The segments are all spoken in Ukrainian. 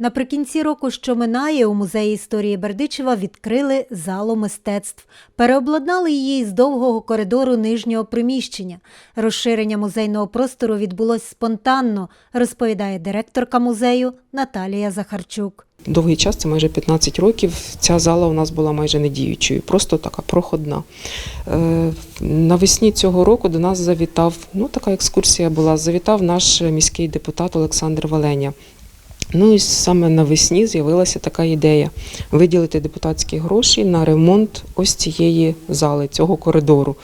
Наприкінці року, що минає, у музеї історії Бердичева відкрили залу мистецтв. Переобладнали її з довгого коридору нижнього приміщення. Розширення музейного простору відбулось спонтанно, розповідає директорка музею Наталія Захарчук. Довгий час, це майже 15 років, ця зала у нас була майже не діючою, просто така проходна. Е, Навесні цього року до нас завітав, ну така екскурсія була, завітав наш міський депутат Олександр Валеня. Ну і саме навесні з'явилася така ідея виділити депутатські гроші на ремонт ось цієї зали, цього коридору.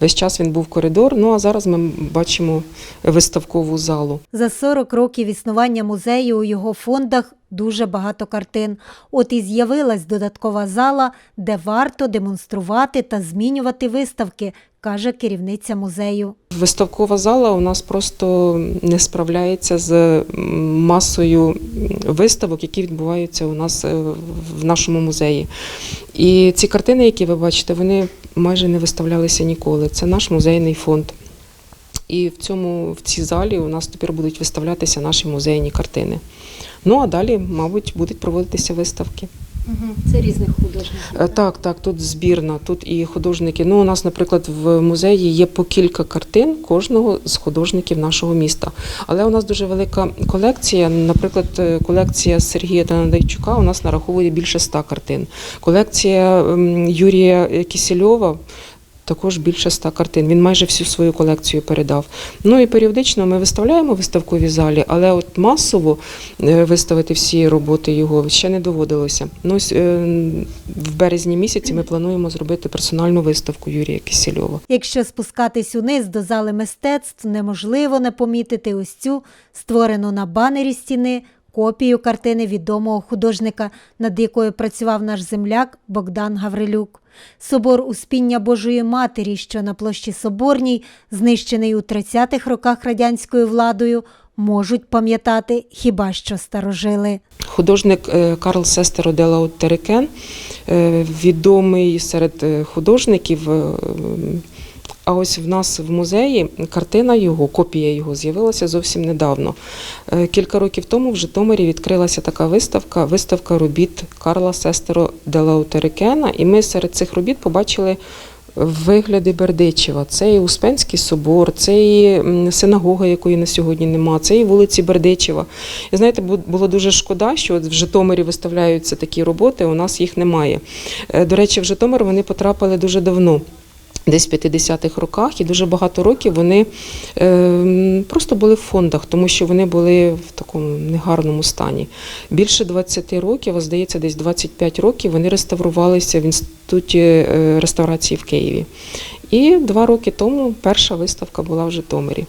Весь час він був коридор, ну а зараз ми бачимо виставкову залу. За 40 років існування музею у його фондах дуже багато картин. От і з'явилась додаткова зала, де варто демонструвати та змінювати виставки, каже керівниця музею. Виставкова зала у нас просто не справляється з масою виставок, які відбуваються у нас е, в нашому музеї. І ці картини, які ви бачите, вони майже не виставлялися ніколи. Це наш музейний фонд. І в цьому в цій залі у нас тепер будуть виставлятися наші музейні картини. Ну а далі, мабуть, будуть проводитися виставки. Це різних художників. Е, Так, так, тут збірна, тут і художники. Ну, у нас, наприклад, в музеї є по кілька картин кожного з художників нашого міста. Але у нас дуже велика колекція. Наприклад, е, колекція Сергія Танадайчука у нас нараховує більше ста картин. Колекція ем, Юрія Кісельова. Також більше ста картин. Він майже всю свою колекцію передав. Ну і періодично ми виставляємо в виставковій залі, але от масово е, виставити всі роботи його ще не доводилося. Ну, е, в березні місяці ми плануємо зробити персональну виставку Юрія Кисельова. Якщо спускатись униз до зали мистецтв, неможливо не помітити ось цю створену на банері стіни копію картини відомого художника, над якою працював наш земляк Богдан Гаврилюк. Собор Успіння Божої Матері, що на площі Соборній, знищений у 30-х роках радянською владою, можуть пам'ятати хіба що старожили. Художник е, Карл Сестеро де Лаутерекен, е, відомий серед е, художників. А ось в нас в музеї картина його, копія його з'явилася зовсім недавно. Е, Кілька років тому в Житомирі відкрилася така виставка, виставка робіт Карла Сестеро де Лаутерекена. І ми серед цих робіт побачили вигляди Бердичева. Це і Успенський собор, це і синагога, якої на сьогодні нема, це і вулиці Бердичева. І знаєте, було дуже шкода, що от в Житомирі виставляються такі роботи, у нас їх немає. Е, До речі, в Житомир вони потрапили дуже давно. Десь в 50-х роках, і дуже багато років вони е, просто були в фондах, тому що вони були в такому негарному стані. Більше 20 років, а здається, десь 25 років вони реставрувалися в інституті е, реставрації в Києві. І два роки тому перша виставка була в Житомирі.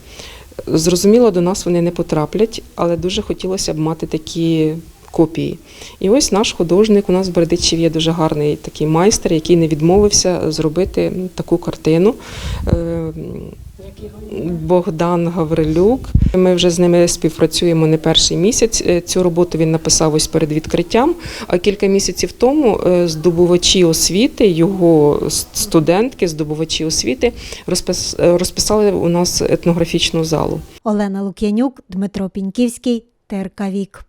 Зрозуміло, до нас вони не потраплять, але дуже хотілося б мати такі копії. І ось наш художник, у нас в Бердичів є дуже гарний такий майстер, який не відмовився зробити таку картину. Е, Богдан Гаврилюк. Ми вже з ними співпрацюємо не перший місяць. Е, Цю роботу він написав ось перед відкриттям. А кілька місяців тому е, здобувачі освіти, його студентки, здобувачі освіти розпис- розписали у нас етнографічну залу. Олена Лук'янюк, Дмитро Піньківський, ТРК Вік.